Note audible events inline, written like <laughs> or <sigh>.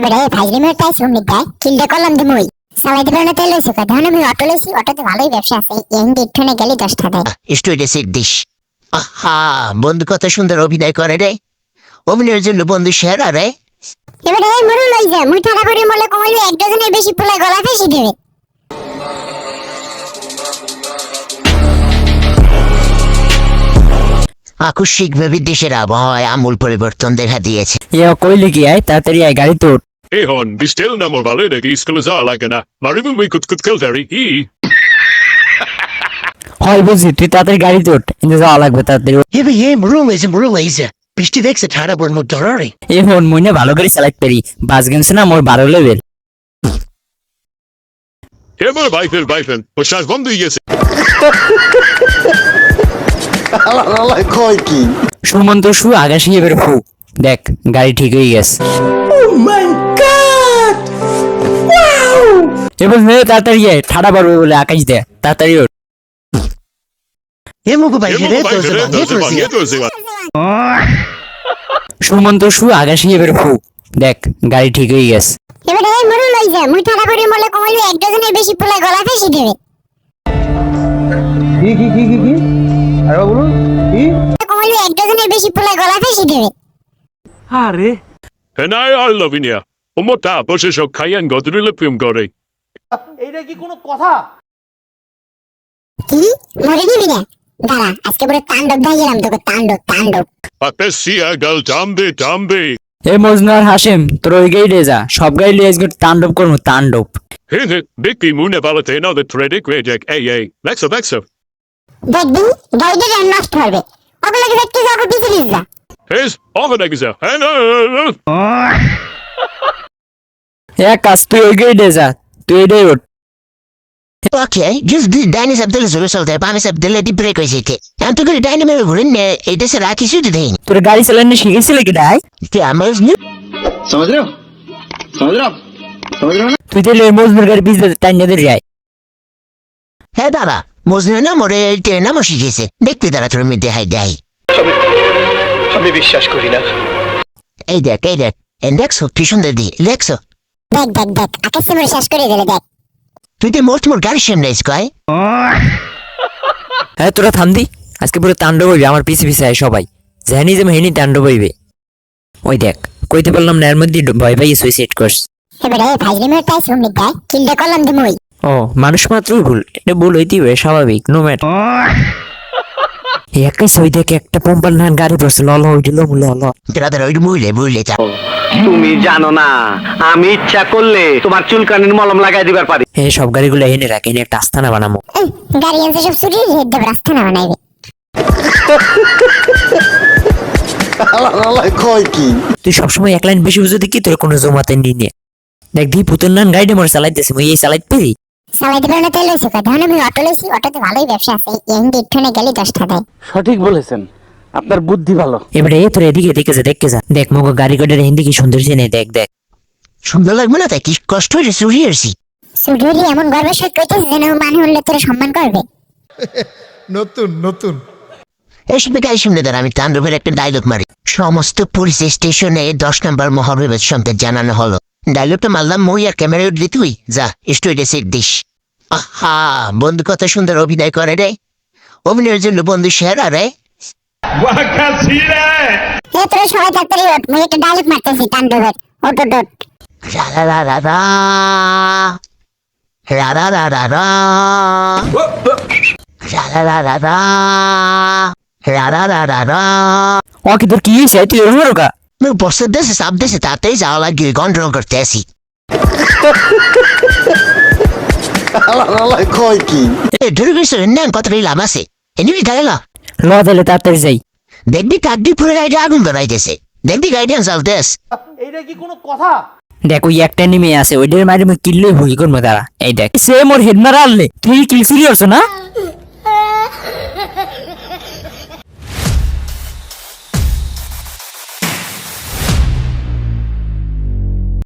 এবারে ফাইজলিমের তাই শ্রমিক দেয় কিলটা করলাম দি মই পারে না তেল আমি অটো লইছি অটোতে ভালোই ব্যবসা আছে। এন্ডি ঠনে গেলি দশটা দেয়। স্টুডিওসের দিস। আহা বন্ধু কত সুন্দর অভিনয় করে রে। অভিনয়ের জন্য বন্ধু সেরা রে। এবারে এই মরু লই যা মুই ঠাড়া করে মলে কমাইলে এক ডজনের বেশি পোলা গলা ফেসে দেবে। আকস্মিকভাবে দেশের আবহাওয়ায় আমূল পরিবর্তন দেখা দিয়েছে। এ কইলে কি আয় তাড়াতাড়ি aye গাড়ি তোর। Ehon, bistel namor valedegi skalazalagana, marivun we kut kut kelveri e. হয় বুঝি তুই তাদের গাড়িতে উঠ কিন্তু যাওয়া লাগবে তাদের এবে এ মরুল এসে মরুল এসে বৃষ্টি দেখছে ঠাড়া বর্ণ দরারে এখন মইনে ভালো করে চালাইতে পারি বাস গেমছে না মোর বারো লেভেল এবার বাইফেল বাইফেল প্রশ্বাস বন্ধ হয়ে গেছে আলা আলা কয় কি সুমন্ত সু আগাশি এবার ফু দেখ গাড়ি ঠিক হয়ে গেছে তাড়াতাড়ি যায় ঠাডা পারবে বলে আকাশ দেয় তাড়াতাড়ি ওঠ। সুমন তো শু আকাশে এবার দেখ গাড়ি ঠিক হয়ে গেছে। এবারে এই মরু লই যা মুই ঠাডা করে মলে কমল এক ডজনের বেশি পোলা গলা ফেসি দেবে। কি কি কি কি কি? আরে বলুন কি? কমল এক ডজনের বেশি পোলা গলা ফেসি দেবে। আরে। And I, I love in here. Um, what that, but it's. এইটা কি কোনো কথা? কি মরে দাঁড়া আজকে তাণ্ডব তোকে তাণ্ডব তাণ্ডব। এ মজনার হাসিম তোর ওই গাই সব গাই লিয়ে আজকে তাণ্ডব করব তাণ্ডব। হিন্দু বিক্রি মুনে বালাতে না দে ট্রেডে ক্রেজেক এই এই লেক্সো লেক্সো দেখবি গাইডের নষ্ট হবে ওগুলো কি দেখতে যাব বিজলিস যা। হেস যা। হ্যাঁ এক কাজ তুই ওই গাই তো এটাই ওর ওকে just this ডাইনি শব্দ শুরু চলতে পামি শব্দ লেডি ব্রেক হয়ে যেতে আমি তো করে ডাইনি মেরে ঘুরে নে এটা সে রাখি শুধু দেই তোর গাড়ি চালানো শিখেছিলি কি ডাই তুই আমার সমঝ রে সমঝ তুই যে মজনুর গাড়ি বিজনেস টাইম নিয়ে আই হ্যাঁ বাবা মজনুর না মরে ট্রেন নামও শিখেছে দেখতে তারা তোর মেয়ে দেখাই দেয় আমি বিশ্বাস করি না। এই দেখ এই দেখ এই দেখছ কি সুন্দর দি দেখছ দেখ দেখ দেখ আকাশে মরে শেষ করে দিলে দেখ। তুই তো মোট মোট গাড়ির সামনে আইস কয়? হ্যাঁ তোরা থামদি আজকে পুরো তাণ্ডব হইবে আমার পিছে পিছে আয় সবাই। জানি যে হেনি তাণ্ডব হইবে ওই দেখ কইতে পারলাম না এর মধ্যে ভয় পাই সুইসাইড করস এবারে ফাইজলিমের তাই শ্রমিক দেয় কিলটা করলাম দি মই। ও মানুষ মাত্রই ভুল এটা ভুল হইতেই হবে স্বাভাবিক নো ম্যাট একাই সই দেখে একটা পম্পার নান গাড়ি পড়ছে লল হইছিল ল ল তোরা তোর ওই বুঝলে বুঝলে চা তুমি জানো না আমি ইচ্ছা করলে তোমার চুলকানির মলম লাগাই দিবার পারি। হে সব গাড়িগুলো এনে রাখ এনে একটা আস্থানা বানাবো এই, গাড়ি সব চুরি রেড দেব রাস্তা না বানাইবে কি? তুই সবসময় এক লাইন বেশি বুঝে দেখি তোর কোনো জমাতে নি। নিয়ে দেখ দি পুতুর নান গাড়ি মোর চালাইতেছে মই এই চালাইতে পারি না তেল লইছে আমি অটো লইছি অটোতে ভালোই ব্যবসা আছে এন্ডি ঠনে গেলি দশটা দেয়। সঠিক বলেছেন। আপনার বুদ্ধি ভালো। এবারে এ তোর এদিকে দেখে যা দেখে যা। দেখ মগো গাড়ি কোডের হিন্দি কি সুন্দর চেনে দেখ দেখ। সুন্দর লাগবে না তাই? কি কষ্ট হয়েছে চুরি আসি সুডুরি এমন গর্বের সহিত কইতেছে যেন মানে হলে তোর সম্মান করবে। <laughs> নতুন নতুন। এসব গাড়ির সামনে দাঁড়া আমি তাণ্ডবের একটা ডায়লগ মারি। সমস্ত পুলিশ স্টেশনে দশ নম্বর মহাবিবেদ সম্পর্কে জানানো হলো। ডায়লগটা মারলাম মই আর ক্যামেরা উঠলি তুই। যা স্টুডিও সেট দিস। আহা বন্ধু কত সুন্দর অভিনয় করে রে। অভিনয়ের জন্য বন্ধু সেরা রে। বাঁকা ছিঁড়ে হে তোরা সবাই ডাক্তারি হট মুই একটা ডায়লগ মারতেছি কাণ্ড hot hot hot Radha Radha রা রাধা রাধা রা রাধা রাধা রা রাধা রাধা রা ও কি তোর কি হয়েছে তুই এরকম রোকা मैं बस देश सब देश ताते जाला गे कंट्रोल करते ऐसी আলা আলা কয় কি এ ধরে গেছে নেন কত রিলাম আছে এনিমি গায়লা ল দিলে তাড়াতাড়ি যাই। দেখবি কাকদি ফুলের গাড়িতে আগুন ধরাইতেছে দেখবি গাইডেন্স আলতেস এইটা কি কোনো কথা? দেখ ওই একটা নেমে আছে ওইটার মারি কিনলে ভুই করব তারা এই দেখ সে মোর হেড মারা আনলে তুই কিল সিরিয়াস না?